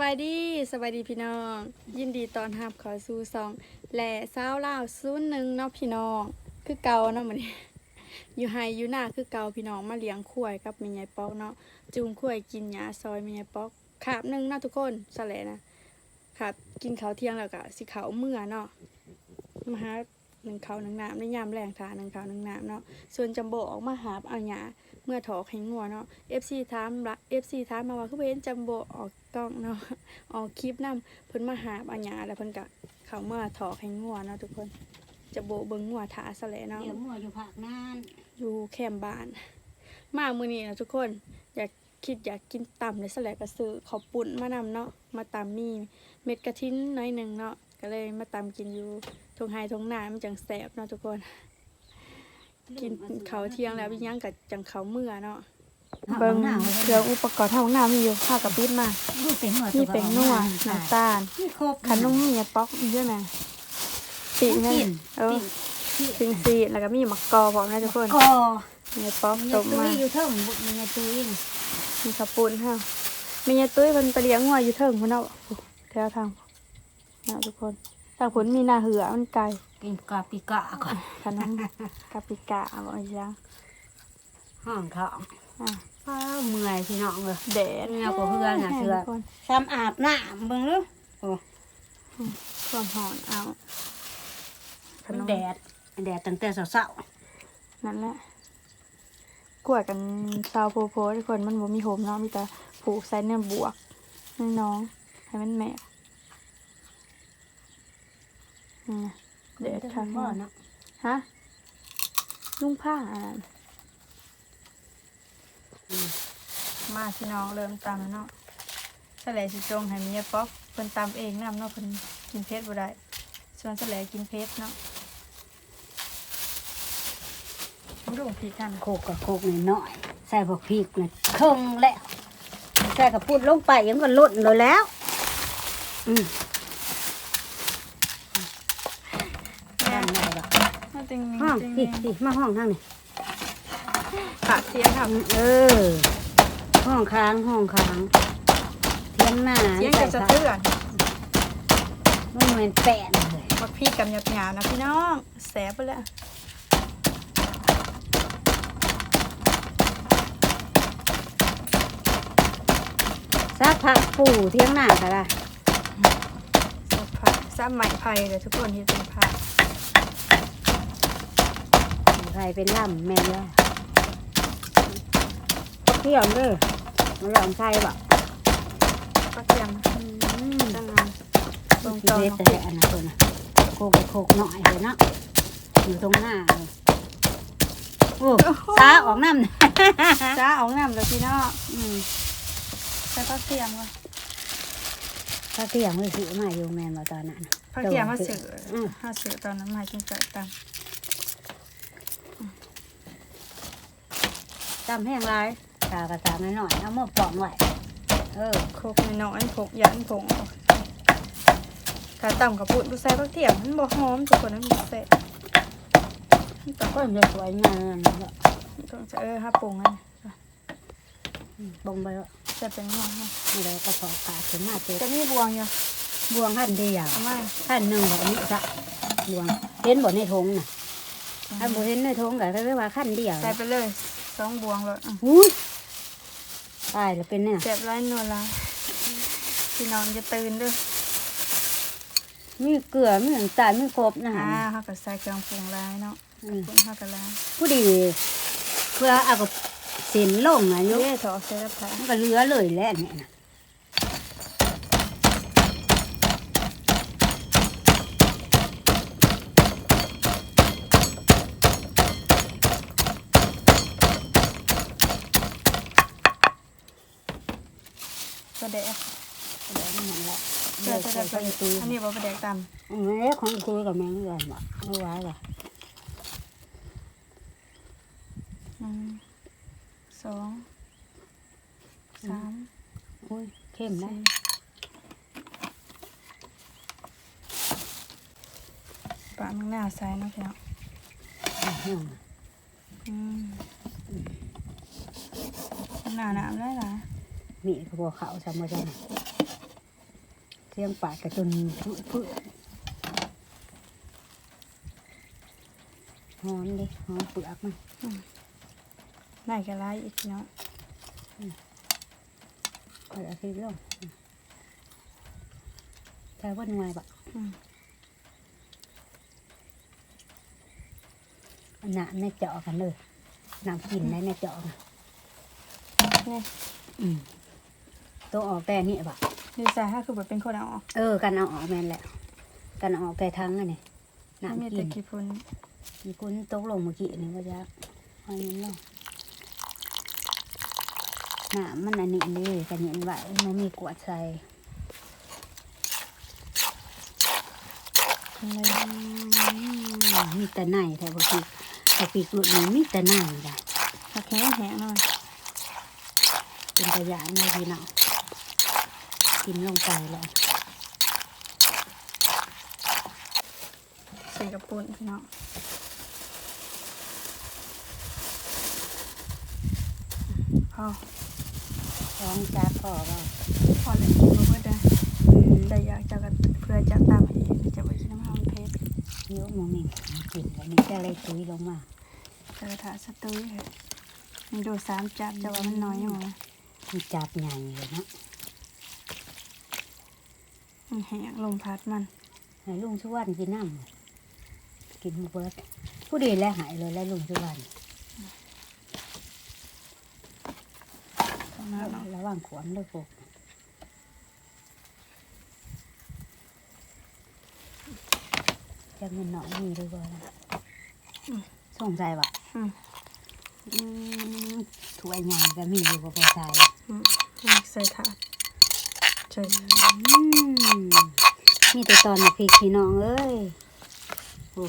บายดีสบายดีพี่น้อง ยินดีตอนรับขอสู่ซองแหล่สาวลาซูนหนึ่งเนาะพี่น้อง คือเก่าเนาะมื้อนี้อยู่ไฮอยู่หน้าคือเก่าพี่น้องมาเลี้ยงควยกับม่ยายป๊อกเนาะจูงควยกินหญ้าซอยม่ยายป๊อกขาบหนึ่งเนาะทุกคนสแหลนะขาบกินข้าวเที่ยงแล้วก็สิขาวเมื่อเนาะมาหา หนึ่งข้าวหนึ่งน้ำในยามแรงทาหนึ่งข้าวหนึ่งน้ำเนาะส่วนจัมโบออกมาหาบเอาหญ้าเมื่อถอกให้งัวเนาะ FC ถามละ FC ถามมาว่าคือเว้นจัมโบออกกล้องเนาะออกคลิปนำเพิ่นมาหาบอัญญาแล้วเพิ่นก็เข้ามาถอกให้งัวเนาะทุกคนจะโบะเบิ่งงัวถาซะแหละเนาะเดี๋ยวมัวอยู่ภาคนานอยู่แคมป์บ้าน มามื้อนี้นะทุกคนอยากคิดอยากกินตำเลยซะแหละก็ซื้อข้าวปุ้นมานำเนาะมาตำมีเม็ดกระทินน้อยหนึงเนาะก็เลยมาตำกินอยู่ท งไฮทงนามันจังแซ่บเนาะทุกคน กินข้าวเที่ยงแล้วอีหยังก็จังข้าวมื้อเนาะเบิ่เบิ่งงหน้าเครื่องอุปกรณ์ทางน้ำมีอยู่ข้าวกับปิดมาลูกเป็นหัวมีเป็นนัวน้ำตาลนี่ครบขนมมีป๊อกอีกด้วยไหมปีกกิเนี่ยนเออกินซิงซีแล้วก็มีมะกอบอกนะทุกคนกอมีป๊อกมีตกตุ้มายอยู่เทิงบุมีตุ้ยน่ะมีขับปูนค่ะมียายตุ้ยเพิ่นไปเลี้ยงงัวอยู่เทิงพุ่นเนาะแถวทางเนาะทุกคน ทางผลมีนาเหือมันไกลกินกาปิกะก่อนขนมกาปิกะบอกอีกอย่างห้องท้องอะป้าเมื่อยพี่น้องเลยแดดเงากว่าเพื่อนน่ะเสือทุกคนซ้ำอาบน้ำเบิ่งดูโอ้ความหอนเอาขนมแดดแดดตั้งแต่เช้านั่นแหละกล้วยกันชาวโพโพทุกคนมันบ่มีโหมเนาะมีแต่ผูกใส่เนี่ยบวกให้น้องให้มันแม่นี่นะๆ เด็ดค่ะพ่อเนาะฮะนุ่งผ้าอันนั้นมาพี่น้องเริ่มตำแล้วเนาะสลายสิจงให้เมียป๊อกเพิ่นตำเองนำเนาะเพิ่นกินเพชรบ่ได้ส่วนสลายกินเพชรเนาะมันดูผีกันโคกกับโคกน้อยๆใส่พวกพริกน่ะครึ่งแล้วใส่กับปุ้นลงไปยังก็ล่นเลยแล้ว อืมด้านในบ่ มา ติงนิงห้องติงพี่นิงพี่มาห้องทางนี่ขาเสียงค่ะเออ ห้องค้างห้องค้างเทียงหน้าเสียงจะสะเทือนมันเหมือนแปะเลยบักพี่กับหยาบหยาบๆนะพี่น้องแสบไปแล้วซักผักปูเทียงหน้าก็ได้สับผักซับไหมไผ่เดี๋ยวทุกคนที่เป็นผัก ใครเป็นล่ำแม่นแล้วเที่ยงเด้อมาลองใช่บ่กระเทียมอืมจังงานตรงที่ตอนเด็ดของแต่อันนั้นตัวน่ะโคกกับโคกหน่อยเลยเนาะอยู่ตรงหน้าเลยโอ้ซาออกน้ำน่ะจ้าเอาน้ำเลยพี่น้องอืมใส่ผักเทียมก่อนถ้าเที่ยงไม่ซื้อมาอยู่แมนมาตอนนั้นน่ะผักเทียมมาสืออืมมาสือตอนนั้นมากินไก่ต จำแห้งไรตากระตาหน่อยๆเอามาปองไว้เออำโคกน้อยๆโคกยันผงออกกาต่ำกับปุ่นดูใส่ผักเทียมมันบ่หอมทุกคนนั้นมันแสบมันต้องก็จะสวยงามแล้วต้องจะเออห้าปรุงอันนี้บงไปแล้วจะเป็นงอค่ะไม่ได้กระสอบขาดถึงมาเจ็บจะมีบวงอยู่บวงขั้นเดียวเอามาขั้นหนึ่งแบบนี้จ้ะบวงเห็นบ่ในทงน่ะถ้าบ่เห็นในทงก็เรียกว่าขั้นเดียวใส่ไปเลย สองบวงเลยอะอุ้ยตายแล้วเป็นเนี่ยเจ็บร้ายนัวร้ายพี่น้องจะตื่นเด้วยมีเกลือมีน้ำตาลมีครบนะอ่าฮะเขาก็ใส่เครื่องปรุงร้ายเนาะอืมปรุงเขาก็ร้ายผู้ดีเพื่อเอากับเส้นลงอายุเย่ถอดเสื้อผ้ามันก็เหลือเลยแหละเนี่ยนะ ประเดกเดี๋ยวมันแหละเสื้อจะได้ประเดกตีอันนี้บ่ประเดกตอันนี้ของคุยกับแม่เงินบ่ไม่ไหวหรอกำหนึ่งสองสามอุ้ยเข้มนะสี่ปะมึงหน้าใส่เนาะพี่น้อง อืม อืมหน้าหนา มได้หรอมีกระบอกเขาวสามโมงเสียงปากกระจนพืชหอมดิหอมเปลือกมันได้ก็ไล่อีกพี่น้องเอาเอาพริกลงใช่ว่าหน่วยบะอืมอันน้ำในเจาะกันเลยน้ำกินในในเจาะน่ะนี่อืม ตัวออกแต่นี่บะดีใจถ้าคือแบบเป็นคนเอาออกเออกันเอาออกแม่นแหละกันเอาออกแต่ทั้งอันนี้ไม่มีน้ำกิแต่นกี่พุนมีคุณตกลงเมื่อกี้นี่ว่าจะเอาเงินลงน้ำมันอันนี้เลยกันเห็นว่ามันมีกวดใส่เลยอืมมีแต่ไหนแถวปีกแต่ปีกหลุดนี่มีแต่ไหนได้ผักแห้งแห้งหน่อยเป็นตัวอย่างในพี่น้อง กินลงไปแล้วใส่กระปุนพี่น้องพอท้องจับพ่อว่าพอเลยกินมาเพื่อได้แต่อยากจะกันเพื่อจะตามอีกจะไปกินน้ำมันเพชรเยอะมองนี่กินแล้วนี่จะเลยตุยลงมาเจอถาสตูยเลยมันดูสามจับจะว่ามันน้อยอยู่นะมีจับใหญ่เลยเนาะ มันแห้งลมพัดมันให้ลุงชวนกินน้ำกินหมูเบิดผู้ดีแล้วหายเลยแล้วลุงชวนตรงนั้นเนาะระหว่างขวมเลยพวกจะเงินหน่อยมีด้วยบ่ล่ะสงใจบ่อืมอืมถ้วยใหญ่ก็มีอยู่บ่พอใส่อืมใส่ถาด ใส่อืมมีแต่ตอนมาพริกพี่น้องเอ้ยโอ้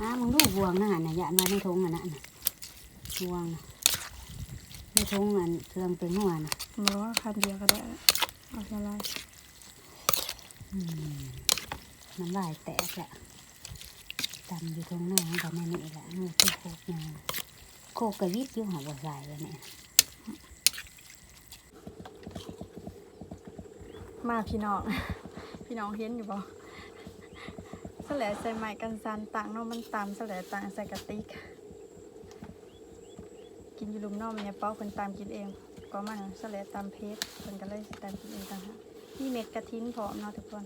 น้ามึงดูบวงนะฮะน่ะยานมาในทงอะนะน่ะบวงน่ะในทงอันเครื่องเป็นหัวน่ะบอกว่าคันเดียวก็ได้เอาละลายอืมน้ำลายแตกแหละตำอยู่ตรงหน้าของกันนี่แหละมือที่โคกงานโคกกระวิดอยู่หัวบ่ใส่เลยเนี่ย มาพี่น้อง พี่น้องเห็นอยู่บ่สแลใส่ไม้กันซันต่างเนาะมันตามสแลต่างใส่กระติก กินอยู่ลุมเนอกมันเนี่ยเป้าคนตามกินเอง ก็มันสแลตามเพชรคนก็เลยตามกินเองต่างหากมีเม็ดกระทิ้นพร้อมเนาะทุกคน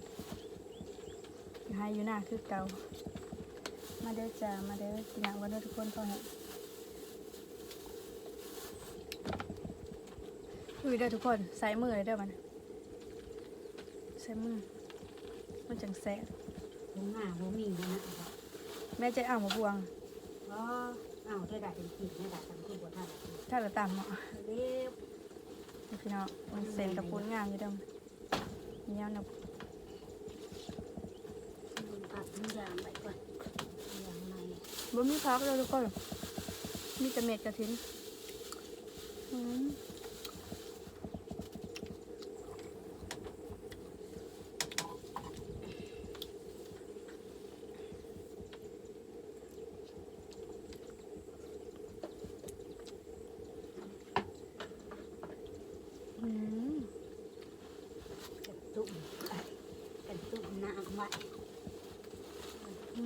อยู่ให้อยู่หน้าคือเก่า มาเด้อจ้า มาเด้อกินหนังกันเด้อทุกคนพอเห็นอุ้ยเด้อทุกคนใส่มือเลยเด้อมัน ส่มือมันจังแสบตรงหน้าบ่มีนะนะแม่จะเอามาบวงอ๋อเอาเท่าใดเป็นขีดเนี่ยดัดทำคือบ่ทันถ้าเราตามเหมาะเรียบพี่น้องมันเซนกับปุ้นงามอยู่เดมเนี้ยนะตัดทุกอย่างไปก่อนอย่างไรบ่มีพักเลยทุกคนมีแต่เม็ดกระถินอืมอืม กระตุ้มไปกระตุ้มน้ำไว้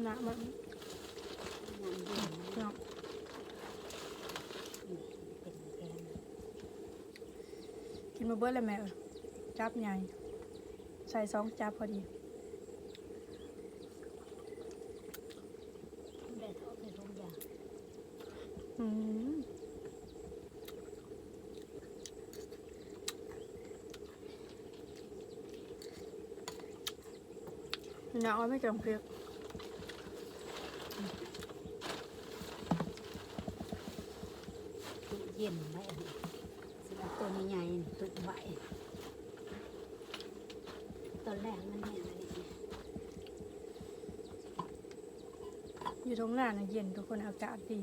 หนักมันน้ำเย็นพี่น้องนี่เป็นแกงกินมาเบิดเลยแม่เอ้ยจับใหญ่ใส่สองจับพอดีได้ทอดไปทุกอย่างอืมหนักเอาไม่จำเพียก ตู้เย็นไว้อันนี้สิเอาตัว ใหญ่ๆตุ้ไว้ตอนแรกมันแห้งอันนี้อยู่ตรงหน้าน่ะเย็นทุกคนอากาศดี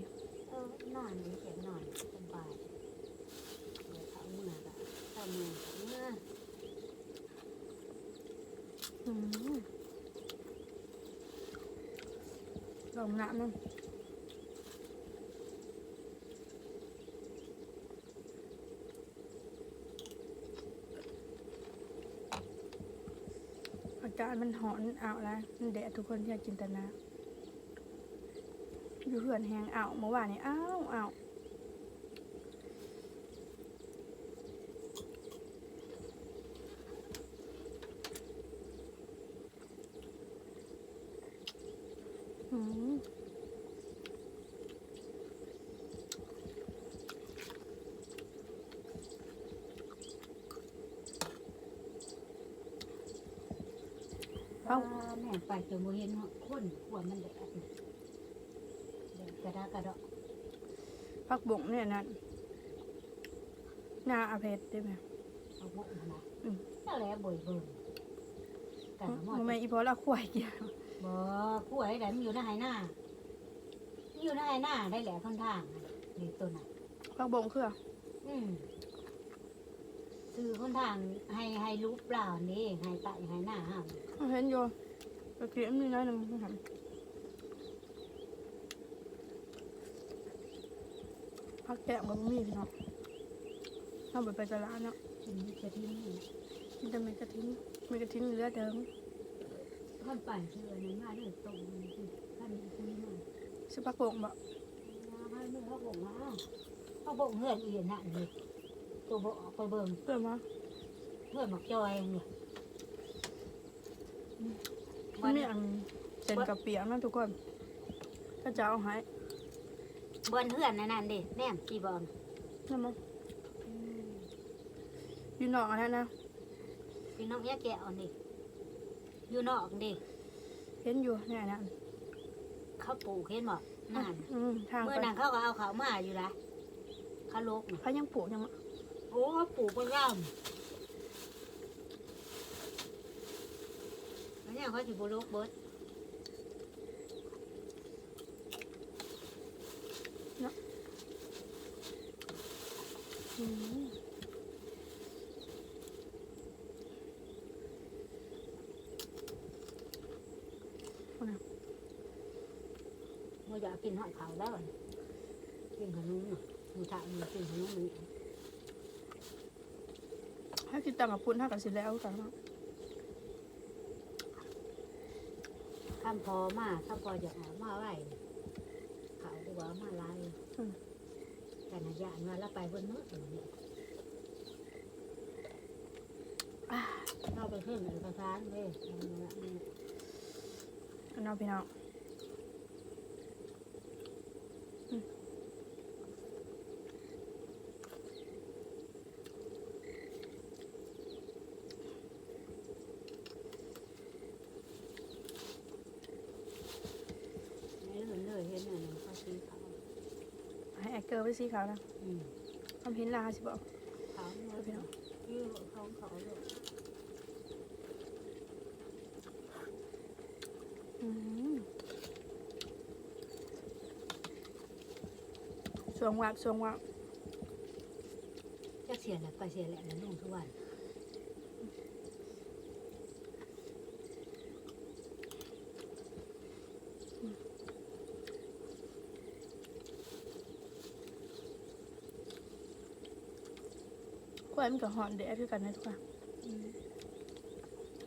เออนอนนี่เก็บนอนสบายเดี๋ยวเอามือละเอามือเอามืออืมลองน้ำนั่นากาศมันหอนเอาวแล้วมันแดดทุกคนที่อยากจินตนาอยู่เหือนแหงเอาวเมื่อวานนี้อ้าวอ้าวอืม เอ้าแม่ไปจนบ่เห็นคนขวมันแดดแดดกระดากระดอกพักบุ๋งเนี่ยนั่นหน้าอาเพชรได้ไหมเอาบุกมานะอืมนั่นแหละบ่อยเบิ่งแต่หมอทำไมอีพอละควายเกี่ยวบ่กล้วยได้มันอยู่ในไหหน้ามันอยู่ในไหหน้าได้แหละค่อนข้างนี่ตัวน่ะพักบุ๋งคืออืมซื้อค่อนข้างให้ให้รูปเปล่านี่ให้ไตให้หน้าห้ามเห็นอยู่ ตะเกียบนี่น้อยหนึ่งไม่หันพักแกะกับมีพี่น้องทำไปไปตลาดเนาะกินกะทินี่กินแต่ไม่กระทิ้นไม่กระทิ้นเหลือเดิมท่อนปั่นชื่ออันนั้นมาเรื่องตรงนี้สิท่านคุยมาซื้อพักบุ๋งบ่ให้มือเขาบอกมาเขาบอกเพื่อนอีนน่ะนี่ตัวบอกไปเบิ่งเพื่อมาเพื่อนบอกจอยนี่ มันมีอันเส้นกับเปียกนะทุกคนก็จะเอาให้บนเพื่อนนั่นนั่นดิแนมจีบอมนั่นมั้งอยู่นอกอันนั้นนะพี่น้องแยกแกะเอานี่อยู่นอกดิเห็นอยู่เนี่ยนะเขาปลูกเห็นบอกนั่นอืมทางเมื่อไปนั้นเขาก็เอาเขามาอยู่ละเขาลกน่ะเขายังปลูกยังมะโอ้เขาปลูกไปร่ำแล้ว เนี่ยเขาสิบุลกเบิดเนาะอืมเขาอยากกินหอยขาวแล้วกินขนมน่ะหมูถ่ายมันกินขนมมันถ้าคิดตังกับปุ้นถ้ากับสิแล้วกันเนาะ ข้ามพอมาข้ามพอจะหามาไว้ขาวดีกว่ามาลายแต่นายานมาแล้วไปบนมืดอย่างนี้อ่าเราไปขึ้นเอกสารเลยเอาละนี่อันน้องพี่น้องอืม ไม่เห็นเลยเห็นอะไรเขาสีขาว ให้แอคเกอร์ไปสีขาวนะอืมทำเห็นลาสิบอกขาวเนี่ยพี่น้องยืดเขาเขาเลยอืมสวงวักสวงวักจะเสียแหละไปเสียแหละแล้วนุ่งทุกวัน มันก็หอนแดดคือกันนะทุกคน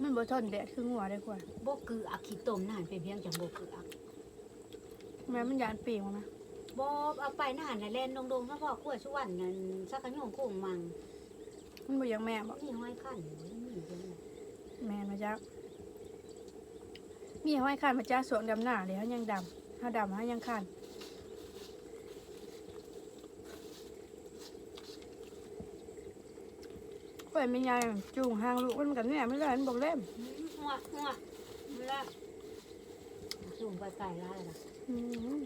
มันบ่ทนแดดคืองัวได้กว่าโบคืออักขีต้มนั่นเป็นเพียงจังโบคืออักแม่มันยานปีกมานะโบเอาไปนั่นน่ะแลนดงๆถ้าพ่อกล้วยชวันนั่นสักกะโยงโค้งมังมันบ่อยังแม่บอกนี่ห้อยขั้นนี่มีจังแม่นมาจ้ามีห้อยคันมาจ้าสวงดำหน้าเลยเขายังดำเขาดำเขายังคัน กล้วยไม่ใหญ่จูงหางลูกมันกันเนี่ยไม่ได้มันบอกเล่มหัวหัวไมันละสูงไปไกลแล้วล่ะอืม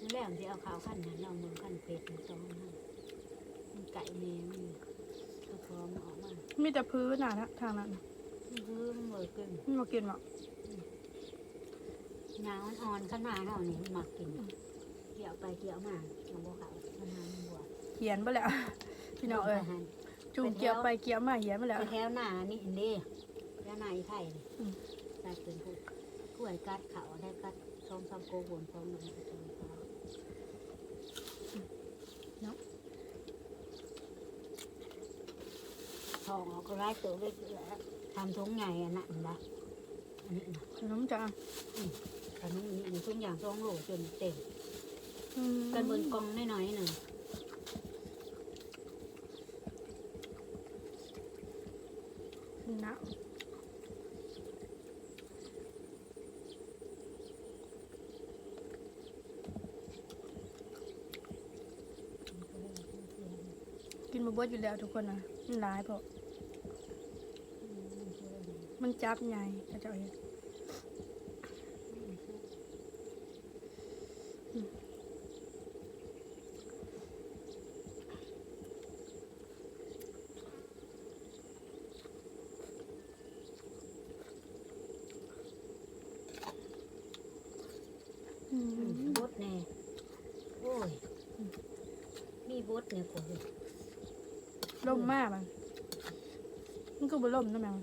มันแรกที่เอาขาวขั้นนั้นเรามือขั้นเป็ดมันต้องให้มันไก่เมย์มันเขาพร้อมออกมามีแต่พื้นน่ะนะทางนั้นมันคือมันเหมือนกินมันมากินหรอหนาวอ่อนขนาดนั้นนี่มันมักกินเกี่ยวไปเกี่ยวมาน้องบัวขาวขนาดบัวเขียนไปแล้วพี่น้องเอ้ย จูงเกี่ยวไปเกี่ยวมาเขียนไปแล้วไปแถวหน้านี่อินเดียแถวหน้าอีไทยนี่อืม ได้เป็นผู้ผู้ใหญ่กัดเขาได้กัดสองสามโกบนสองมันก็จะมีเขาทองเอาก็ไล่ตัวไปแล้วทำทงใหญ่อันนั้นนะอันนี้นะขนมจ้าขนมอันนี้ทุกอย่างสองโหลจนเต็มอืมกันเบิ่งกล่องน้อยๆหนึ่ง นะ กินมาบดอยู่แล้วทุกคนนะมันหลายเพราะมันจับใหญ่ก็จะเอาเห็นอืม บด แน่โอ้ย มีบดเนี่ยกว่าเลยล่มมากมันมันก็บ่ล่มนะแมว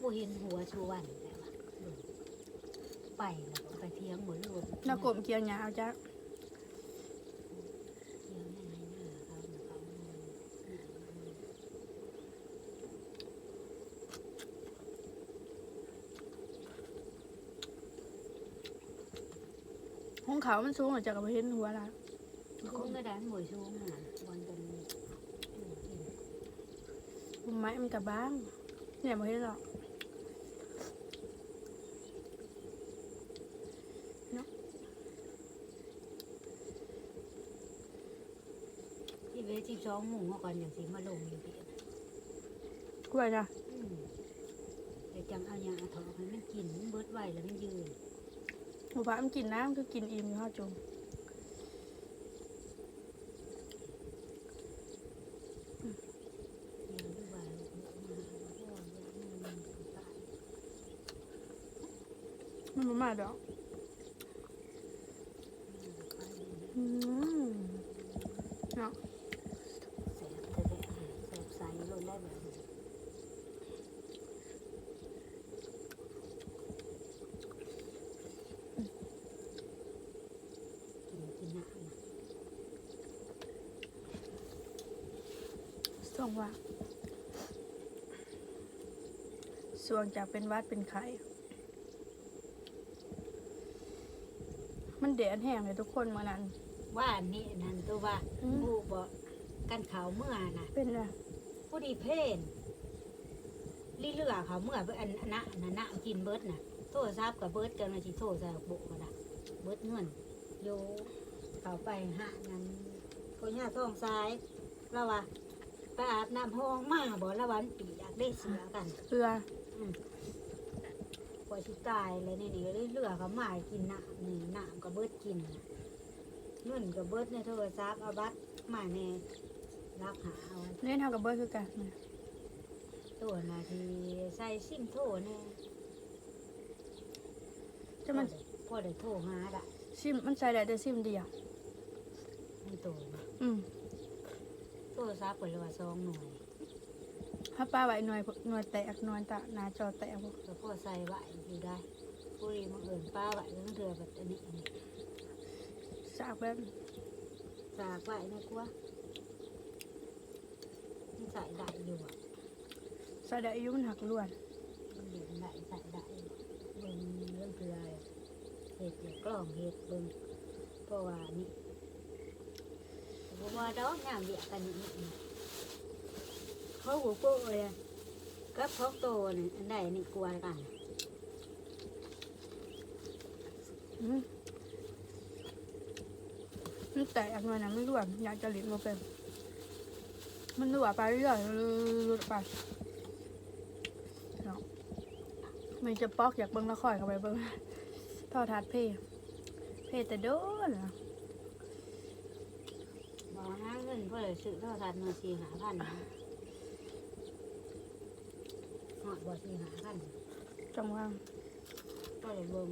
บ่เห็นหัวชวนแล้วอะเบิ่งไปแล้วก็ไปเที่ยงหมดเลยน่ากลมเกียวหยาวจ้ะ เที่ยงในหน้าเขาเขา ห้อง เขามันสูงอาจจะกับเห็นหัวละคุ้งกระดานหมวยชูงอะวันกันอยู่กินผมไม้มันกับบ้างเนี่ยบ่เห็นหรอกที่เวทีสองหมู่เมื่อก่อนอย่างสิมาลงอยู่พี่กล้วยจ้ะอืมแต่จังเอาอย่างเอาถอกให้มันกินมันเบิดไว้แล้วมันยืน หมูฟ้ามันกินน้ำคือกินอิ่มอยู่ข้าวจุ่มเดี๋ยวดูว่าลูกมาหาพ่อแล้วมันมาดอกอืมเนาะ แสบแท้ๆแสบใสลงได้แบบนี้กินกินน้ำนะ ส่งว่า ส่วงจากเป็นหวัดเป็นไข้มันแดดแห้งเลยทุกคนเมื่อนั้น ว่าอันนี้นั่นตัวว่าอืม ผู้บอกกันเขาเมื่อน่ะ เป็นอะผู้ดีเพนลี่เลือเขาเมื่อเบิ่งอันอันนะอันนะกินเบิดน่ะ โทรศัพท์กับเบิดกันมาสิโทรใส่โบกก็ได้เบิดเงินโยเขาไปหานั้นก็ย่าท้องซ้ายแล้วว่าไปอาบน้ำห้องมาบ่ละวันปีอยากได้เสือกันเรือ กว่าสิตายเลยนี่นี่เลยเลือเขามากินน้ำนี่น้ำกับเบิดกินน่ะเงินกับเบิดในโทรศัพท์เอาบัตรมาแน่รักหาเอาไว้เล่นเท่ากับเบิร์ดคือกันเนี่ยตัวนาทีใส่ซิมโทรแน่จะมันพอได้โทรหาได้ซิมมันใส่ได้แต่ซิมเดียวมีตัวนะอืมโทรศัพท์เปิดเลยว่าสองหน่วย ถ้าป้าไว้หน่วยหน่วยแตกหน่วยตาหนาจอแตกบ่ก็พอใส่ไหวอยู่ได้ปุรีมาเอิญป้าไหวเรื่องเรือแบบอันนี้อันนี้สากแบบจากไหวนะกว่ามันใส่ได้อยู่อะใส่ได้อายุมันหักล้วนมันเห็นได้ใส่ได้เบิ่งเรื่องเรือเห็ดเดี๋ยวกล้องเห็ดเบิ่งเพราะว่านี่เพราะว่าดอกงามเดียกันนี่นี่ เขาหัวโป้เลยอะกับพกโตนี่อันใดนี่กลัวกันอืมมันแตกหน่วยนะไม่ล้วนอยากจะหลิบมาเป็นมันรั่วไปเรื่อยๆรุดไปเนาะมันจะปอกอยากเบิ่งละครเข้าไปเบิ่งทอทัดเพ่เพ่แต่โดนอะบอกหาเงินเพื่อซื้อโทรศัพท์มือสี่หาพันนะห อดบ่สี่หาพันจังว่าก็เลยเบิ่ง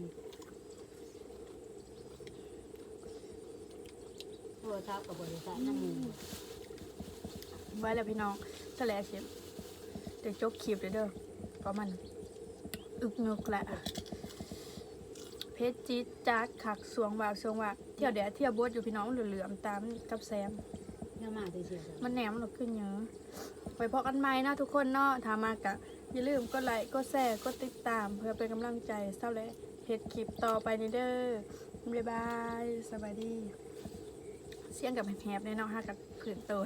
โทรศัพท์กับบริษัทน้ำมูกไว้แล้วพี่น้องแฉลเข็มเดี๋ยวจบคลิปเลยเด้อเพราะมันอึกงึกแหละเพชรจี๊ดจ๊าดขักสวงวากสวงวากเที่ยวแดดเที่ยวบดอยู่พี่น้องเหลือมๆตามกับแซมเยอะมากเลยเชียวมันแหนมหลดขึ้นเยอะไปพอกันไหมเนาะทุกคนเนาะถามมากะ อย่าลืมกดไลค์กดแชร์กดติดตามเพื่อเป็นกำลังใจเศร้าและเห็ดคลิปต่อไปนี่เด้อบ๊ายบายสบายดี เสียงกับแฮบแน่นอนฮะกับผืนตัว